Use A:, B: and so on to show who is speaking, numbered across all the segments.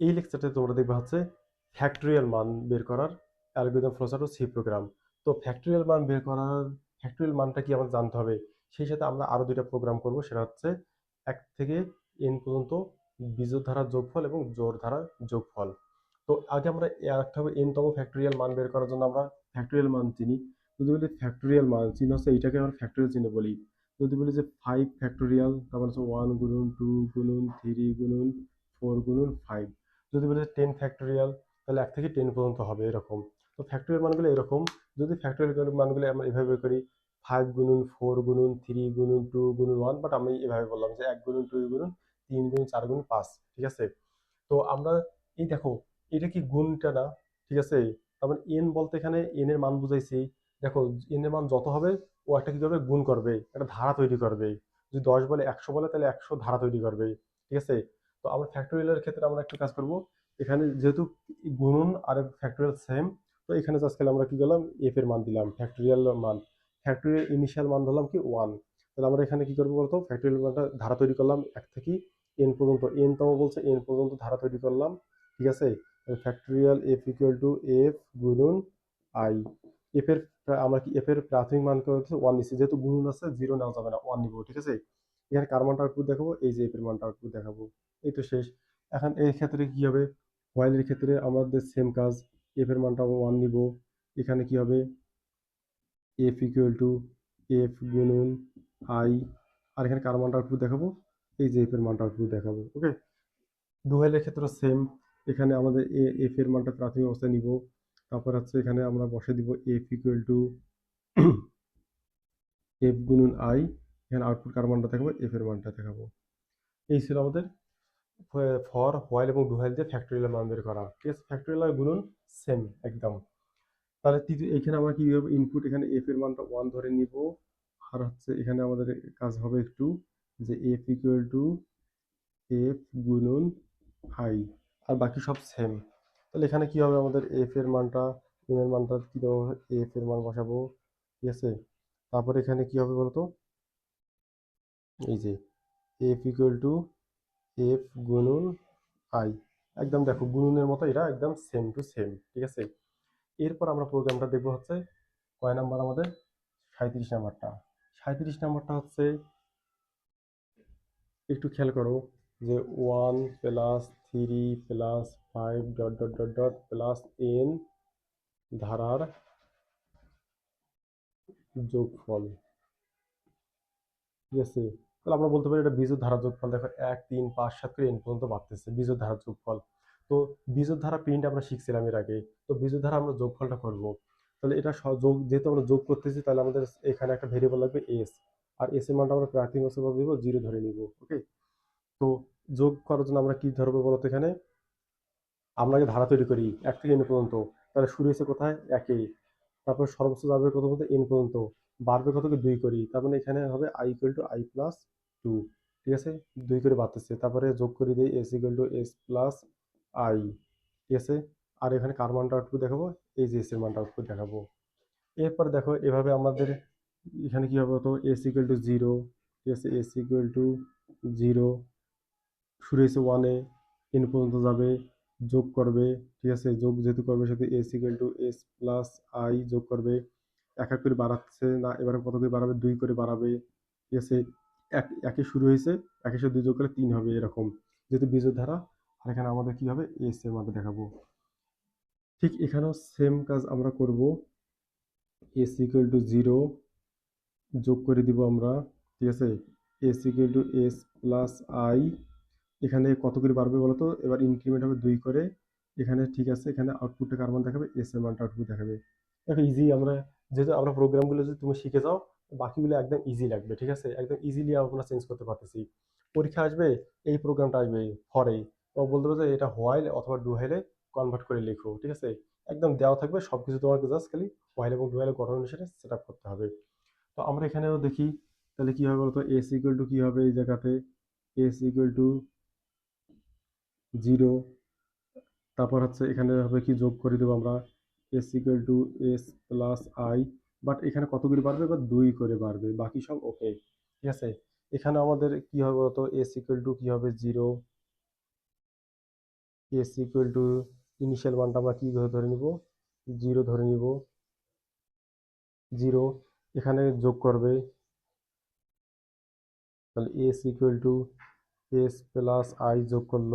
A: এই লেকচারটা তোমরা দেখবে হচ্ছে ফ্যাক্টরিয়াল মান বের করার অ্যালগোরিদম ফ্লোচার্ট ও সি প্রোগ্রাম তো ফ্যাক্টরিয়াল মান বের করার ফ্যাক্টরিয়াল মানটা কি আমাদের জানতে হবে? সেই সাথে আমরা আরও দুইটা প্রোগ্রাম করব, সেটা হচ্ছে এক থেকে এন পর্যন্ত বিজোড় ধারার যোগফল এবং জোর ধারার যোগফল। তো আগে আমরা রাখতে হবে এন তম ফ্যাক্টরিয়াল মান বের করার জন্য আমরা ফ্যাক্টরিয়াল মান চিনি। যদি বলি ফ্যাক্টরিয়াল মান, চিহ্ন হচ্ছে এইটাকে আমরা ফ্যাক্টরিয়াল চিহ্ন বলি। যদি বলি যে ফাইভ ফ্যাক্টোরিয়াল তারপর হচ্ছে ওয়ান গুণুন টু গুণুন থ্রি গুণুন ফোর গুণুন ফাইভ যদি বলি টেন ফ্যাক্টোরিয়াল তাহলে এক থেকে টেন পর্যন্ত হবে এরকম। তো ফ্যাক্টোরিয়াল মানগুলো এরকম। যদি ফ্যাক্টোরিয়াল মানগুলো আমরা এভাবে করি ফাইভ গুণুন ফোর গুণুন থ্রি গুণুন টু গুণুন ওয়ান বাট আমি এভাবে বললাম যে এক গুণুন দুই গুণুন তিন গুণুন চার গুণুন পাঁচ, ঠিক আছে? তো আমরা এই দেখো, এটা কি গুণটা না? ঠিক আছে? তারপর এন বলতে এখানে এন এর মান বুঝাইছি। দেখো এন এর মান যত হবে, ও একটা কি করবে? গুণ করবে। একটা ধারা তৈরি করবে। যদি দশ বলে একশো বলে, তাহলে একশো ধারা তৈরি করবে। ঠিক আছে? আমরা ফ্যাক্টোরিয়ালের ক্ষেত্রে আমরা একটু কাজ করব। এখানে যেহেতু গুণন আর ফ্যাক্টোরিয়াল সেম তো এখানে জাস্ট খালি আমরা কি করলাম? এফ এর মান দিলাম ফ্যাক্টোরিয়াল মান। ফ্যাক্টোরিয়াল ইনিশিয়াল মান ধরলাম কি? ওয়ান তাহলে আমরা এখানে কি করব বলতো? ফ্যাক্টোরিয়াল মানটা ধারা তৈরি করলাম এক থেকে এন পর্যন্ত। এন তম বলছে এন পর্যন্ত ধারা তৈরি করলাম, ঠিক আছে? Factorial F equal to F গুণন আই এফ এর আমরা কি এফ এর প্রাথমিক মান হচ্ছে ওয়ান নিচ্ছি। যেহেতু গুণন আছে জিরো নেওয়া যাবে না ওয়ান নিব, ঠিক আছে? এখানে কার মানটা আউটপুট দেখাবো? এই যে এফ এর মানটা আউটপুট দেখাবো। এই তো শেষ। এখন এই ক্ষেত্রে কি হবে? হোয়াইলের ক্ষেত্রে আমাদের সেম কাজ এফ এর মানটা ওয়ান নিব। এখানে কি হবে? এফ ইকুয়াল টু এফ গুণন আই আর এখানে কার মানটা আউটপুট দেখাবো? এই যে এফ এর মানটা আউটপুট দেখাবো ওকে ডুয়েলের ক্ষেত্রে সেম এখানে আমাদের এ এফ এর মানটা প্রাথমিক অবস্থায় নিব। তারপর হচ্ছে এখানে আমরা বসে দিব এফ ইকুয়াল টু এফ গুণন আই এখানে আউটপুট কার মানটা দেখাবো? এফ এর মানটা দেখাবো। এই ছিল আমাদের ফর হোয়াইল এবং ডুহাইল দিয়ে ফ্যাক্টরিয়াল মান বের করা। ঠিক আছে ফ্যাক্টরিয়াল আর গুণন সেম একদম। তাহলে এখানে আমরা কি ইনপুট এখানে এফ এর মানটা ওয়ান ধরে নিব। আর হচ্ছে এখানে আমাদের কাজ হবে একটু যে এফ ইকুয়াল টু এফ গুণন আই আর বাকি সব সেম তাহলে এখানে কি হবে? আমাদের এফ এর মানটা এন এর মানটা কি দেবো? এফ এর মান বসাবো। ঠিক আছে? তারপরে এখানে কি হবে বলতো? এই যে এফ ইকুয়াল টু এফ গুণন আই একদম দেখো, গুণনের মতো এটা একদম সেম টু সেম ঠিক আছে? এরপর আমরা প্রোগ্রামটা দেখব হচ্ছে কয় নাম্বার আমাদের? সাঁত্রিশ নাম্বারটা। সাঁত্রিশ নাম্বারটা হচ্ছে একটু খেয়াল করো যে one plus three plus five dot dot dot dot plus N ধারার যোগফল। ঠিক আছে? তাহলে আমরা বলতে পারি এটা বীজের ধারা যোগফল দেখো এক, তিন, পাঁচ, সাত করে এন পর্যন্ত বাড়তেছে বীজের ধারা যোগফল তো বীজের ধারা প্রিন্ট আমরা শিখছিলাম এর আগে। তো বীজের ধারা আমরা যোগফলটা করব। তাহলে এটা যোগ, যেহেতু আমরা যোগ করতেছি, তাহলে আমাদের এখানে একটা ভেরিয়েবল লাগবে এস আর এস এর মানটা আমরা প্রাথমিক অবস্থা দিব জিরো ধরে নিব ওকে তো যোগ করার জন্য আমরা কি ধরবো বলতো এখানে? আমরা আগে ধারা তৈরি করি, এক থেকে এন পর্যন্ত। তাহলে শুরু হয়েছে কোথায়? একে। তারপর সর্বোচ্চ যাবে কত বলতে? এন পর্যন্ত। বাড়বে কত? দুই করি। তার মানে এখানে হবে I equal to I plus two ঠিক আছে? দুই করে বাড়তেছে। তারপরে যোগ করে দিই S equal to S plus I ঠিক আছে? আর এখানে কার মানটা আউটপুট দেখাবো? এই যে এস এর মানটা আউটপুট দেখাবো। এরপর দেখো, এভাবে আমাদের এখানে কি হবে তো এস ইকুয়াল টু জিরো ঠিক আছে? এস ইকুয়াল টু জিরো শুরু হয়েছে ওয়ানে এন পর্যন্ত যাবে, যোগ করবে, ঠিক আছে? যোগ যেহেতু করবে, সেহেতু S equal to S plus I যোগ করবে। এক এক করে বাড়াচ্ছে না, এবারে কত করে বাড়াবে? দুই করে বাড়াবে, ঠিক আছে? এক, একে শুরু হয়েছে একের সাথে দুই যোগ করে তিন হবে এরকম। যেহেতু বীজের ধারা, আর এখানে আমাদের কি হবে? এস এর মানটা দেখাবো। ঠিক এখানেও সেম কাজ আমরা করব। এস ইকুয়াল টু জিরো যোগ করে দিব আমরা, ঠিক আছে? S equal to S plus I এখানে কত করে বাড়বে বলো তো এবার ইনক্রিমেন্ট হবে দুই করে। এখানে ঠিক আছে, এখানে আউটপুটটা কার মান দেখাবে? এস এর মানটা আউটপুট দেখাবে। দেখো ইজি আমরা, যেহেতু আমরা প্রোগ্রামগুলো যদি তুমি শিখে যাও বাকিগুলো একদম ইজি লাগবে, ঠিক আছে? একদম ইজিলি আমরা চেঞ্জ করতে পারতেছি। পরীক্ষা আসবে, এই প্রোগ্রামটা আসবে ফরেই তো বলতে পারবে এটা হোয়াইল অথবা ডুহাইলে কনভার্ট করে লিখো, ঠিক আছে? একদম দেওয়া থাকবে সব কিছু তোমাকে জাস্ট খালি হোয়াইল এবং ডুহাইলের গঠন অনুসারে সেট আপ করতে হবে। তো আমরা এখানেও দেখি, তাহলে কি হবে বলতো? এস ইকুয়াল টু কি হবে এই জায়গাতে? এস ইকুয়াল টু জিরো তারপর হচ্ছে এখানে হবে কি যোগ করে দেবো আমরা? S equal to S plus I but এখানে কত করে বাড়বে বা দুই করে বাড়বে? বাকি সব ওকে ঠিক আছে? এখানে আমাদের কি হবে বলতো? এস ইকুয়াল টু কি হবে? Zero S equal to initial মানটা আমরা কী ধরে নিব? জিরো ধরে নিব। জিরো এখানে যোগ করবে। তাহলে S equal to S plus I যোগ করল।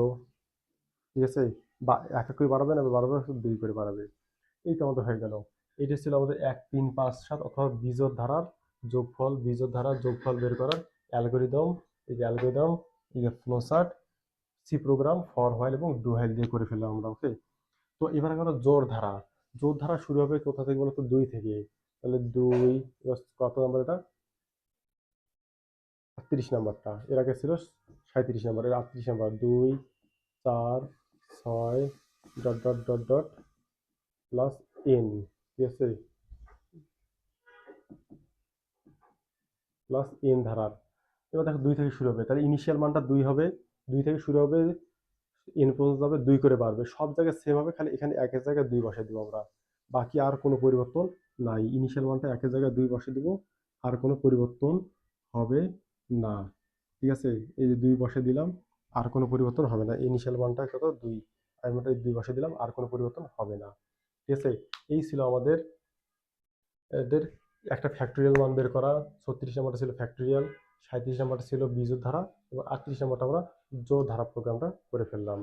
A: ঠিক আছে? বা এক এক করে বাড়াবে না? বাড়াবে দুই করে বাড়াবে। এই তো আমাদের হয়ে গেল। এটা ছিল আমাদের এক, তিন, পাঁচ, সাত অথবা বীজর ধারার যোগফল, বীজর ধারার যোগফল বের করার অ্যালগোরিদম। এই যে অ্যালগোরিদম, এই যে flowchart, C program, for, while এবং ডু হোয়াইল দিয়ে করে ফেললাম আমরা ওকে তো এবার গেল জোর ধারা। জোর ধারা শুরু হবে কোথা থেকে বলতো? দুই থেকে। তাহলে দুই কত নাম্বার এটা? আটত্রিশ নাম্বারটা এর আগে ছিল সাঁত্রিশ নাম্বার এর আটত্রিশ নাম্বার দুই, চার, ছয়, dot dot dot dot plus N আছে প্লাস এন ধারার। এবার দেখো দুই থেকে শুরু হবে। তাহলে ইনিশিয়াল মানটা দুই হবে। দুই থেকে শুরু হবে এন পর্যন্ত যাবে দুই করে বাড়বে। সব জায়গায় সেম হবে, খালি এখানে একের জায়গায় দুই বসে দিব আমরা। বাকি আর কোনো পরিবর্তন নাই। ইনিশিয়াল মানটা একের জায়গায় দুই বসে দিব, আর কোনো পরিবর্তন হবে না। ঠিক আছে? এই যে দুই বসে দিলাম, আর কোনো পরিবর্তন হবে না। ইনিশিয়াল মানটা কত? দুই। মানটা দুই বসে দিলাম, আর কোনো পরিবর্তন হবে না। ঠিক আছে? এই ছিল আমাদের, এদের একটা ফ্যাক্টরিয়াল মান বের করা। ছত্রিশ নাম্বারটা ছিল ফ্যাক্টরিয়াল সাঁত্রিশ নাম্বারটা ছিল বীজ ধারা এবং আটত্রিশ নাম্বারটা আমরা জোর ধারা প্রোগ্রামটা করে ফেললাম।